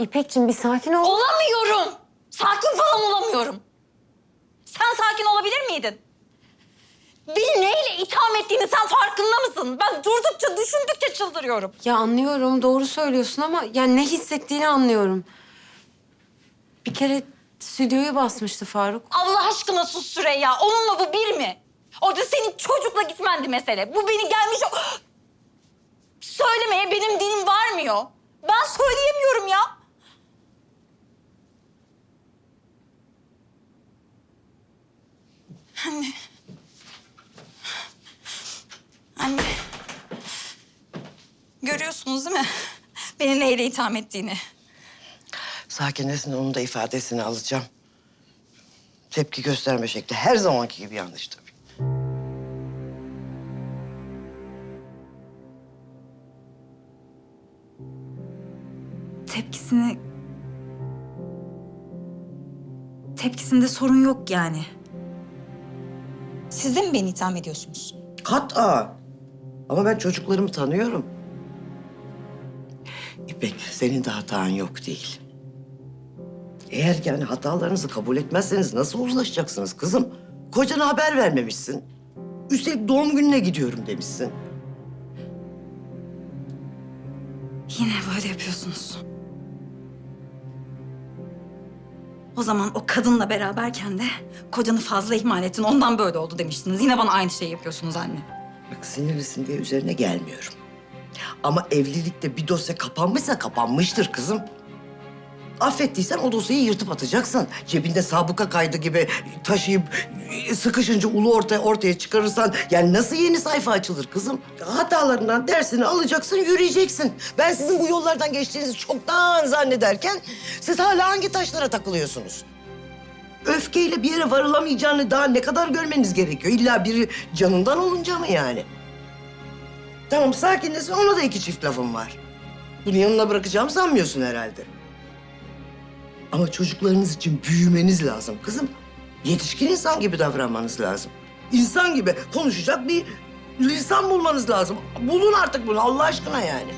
İpek'cim bir sakin ol. Olamıyorum. Sakin falan olamıyorum. Sen sakin olabilir miydin? Beni neyle itham ettiğini sen farkında mısın? Ben durdukça, düşündükçe çıldırıyorum. Ya anlıyorum doğru söylüyorsun ama yani ne hissettiğini anlıyorum. Bir kere stüdyoyu basmıştı Faruk. Allah aşkına sus Süreyya. Onunla bu bir mi? Orada senin çocukla gitmendi mesele. Bu beni gelmiş... Söylemeye benim dilim varmıyor. Ben söyleyemiyorum ya. Anne. Anne. Görüyorsunuz değil mi? Beni neyle itham ettiğini. Sakinlesin onun da ifadesini alacağım. Tepki gösterme şekli her zamanki gibi yanlış tabii. tepkisini... Tepkisinde sorun yok yani. Siz de mi beni itham ediyorsunuz? Kat'a. Ama ben çocuklarımı tanıyorum. İpek, senin de hatan yok değil. Eğer yani hatalarınızı kabul etmezseniz nasıl uzlaşacaksınız kızım? Kocana haber vermemişsin. Üstelik doğum gününe gidiyorum demişsin. Yine böyle yapıyorsunuz. O zaman o kadınla beraberken de kocanı fazla ihmal ettin. Ondan böyle oldu demiştiniz. Yine bana aynı şeyi yapıyorsunuz anne. Bak sinirlisin diye üzerine gelmiyorum. Ama evlilikte bir dosya kapanmışsa kapanmıştır kızım. Affettiysen o dosyayı yırtıp atacaksın. Cebinde sabıka kaydı gibi taşıyıp sıkışınca ulu ortaya ortaya çıkarırsan yani nasıl yeni sayfa açılır kızım? Hatalarından dersini alacaksın, yürüyeceksin. Ben sizin bu yollardan geçtiğinizi çoktan zannederken siz hala hangi taşlara takılıyorsunuz? Öfkeyle bir yere varılamayacağını daha ne kadar görmeniz gerekiyor? İlla biri canından olunca mı yani? Tamam sakinlesin ona da iki çift lafım var. Bunu yanına bırakacağımı sanmıyorsun herhalde. Ama çocuklarınız için büyümeniz lazım kızım. Yetişkin insan gibi davranmanız lazım. İnsan gibi konuşacak bir lisan bulmanız lazım. Bulun artık bunu Allah aşkına yani.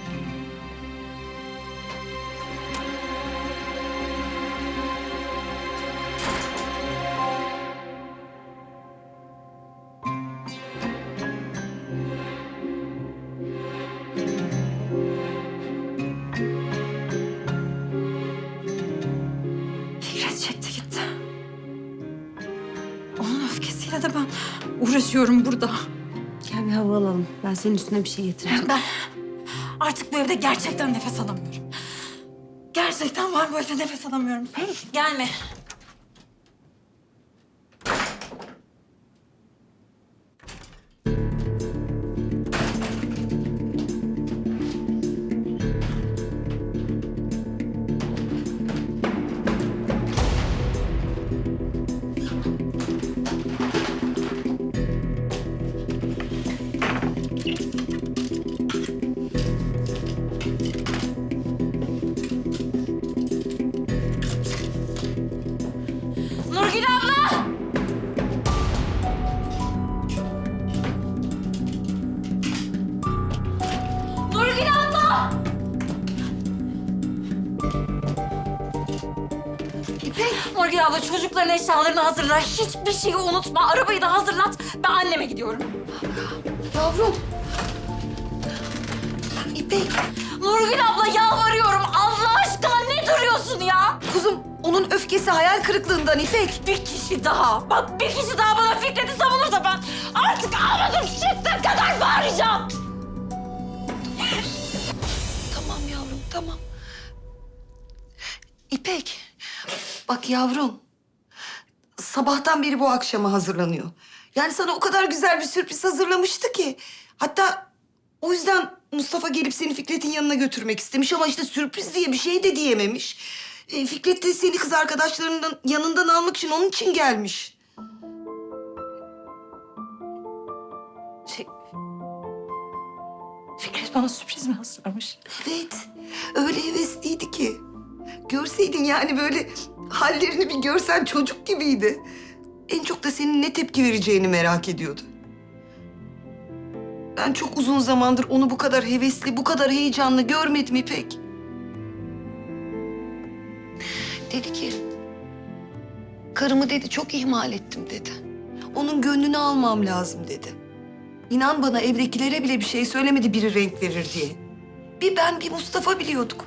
Öfkesiyle de ben uğraşıyorum burada. Gel bir hava alalım. Ben senin üstüne bir şey getireceğim. Ben artık bu evde gerçekten nefes alamıyorum. Gerçekten var bu evde nefes alamıyorum. Gelme. Nurgül abla çocukların eşyalarını hazırla. Hiçbir şeyi unutma. Arabayı da hazırlat. Ben anneme gidiyorum. Yavrum. İpek. Nurgül abla yalvarıyorum. Allah aşkına ne duruyorsun ya? Kuzum onun öfkesi hayal kırıklığından İpek. Bir kişi daha. Bak bir kişi daha bana Fikret'i savunursa ben artık ağladım çıktığı kadar bağıracağım. Tamam yavrum tamam. İpek bak yavrum sabahtan beri bu akşama hazırlanıyor. Yani sana o kadar güzel bir sürpriz hazırlamıştı ki. Hatta o yüzden Mustafa gelip seni Fikret'in yanına götürmek istemiş ama işte sürpriz diye bir şey de diyememiş. E, Fikret de seni kız arkadaşlarından yanından almak için onun için gelmiş. Şey... Fikret bana sürpriz mi hazırlamış? Evet, öyle hevesliydi ki. Görseydin yani böyle hallerini bir görsen çocuk gibiydi. En çok da senin ne tepki vereceğini merak ediyordu. Ben çok uzun zamandır onu bu kadar hevesli, bu kadar heyecanlı görmedim İpek. Dedi ki... Karımı dedi çok ihmal ettim dedi. Onun gönlünü almam lazım dedi. İnan bana evdekilere bile bir şey söylemedi biri renk verir diye. Bir ben bir Mustafa biliyorduk.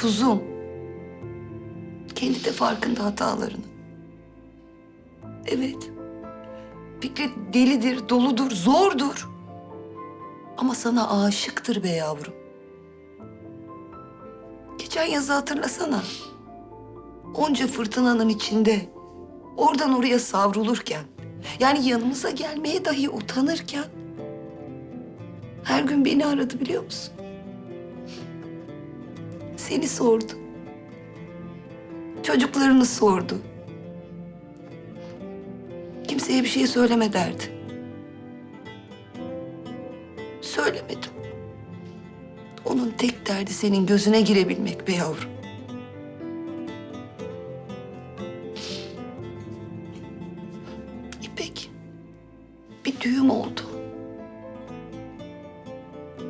Kuzum. Kendi de farkında hatalarını. Evet. Fikret delidir, doludur, zordur. Ama sana aşıktır be yavrum. Geçen yazı hatırlasana. Onca fırtınanın içinde oradan oraya savrulurken, yani yanımıza gelmeye dahi utanırken her gün beni aradı biliyor musun? Seni sordu. Çocuklarını sordu. Kimseye bir şey söyleme derdi. Söylemedim. Onun tek derdi senin gözüne girebilmek be yavrum. İpek, bir düğüm oldu.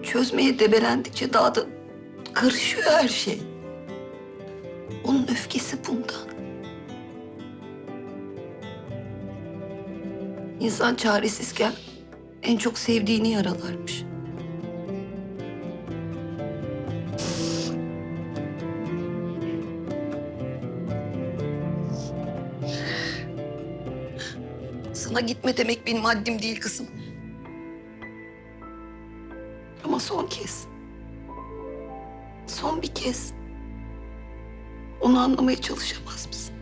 Çözmeye debelendikçe daha da karışıyor her şey. Onun öfkesi bundan. İnsan çaresizken en çok sevdiğini yaralarmış. Sana gitme demek benim haddim değil kızım. Ama son kez. Son bir kez. Onu anlamaya çalışamaz mısın?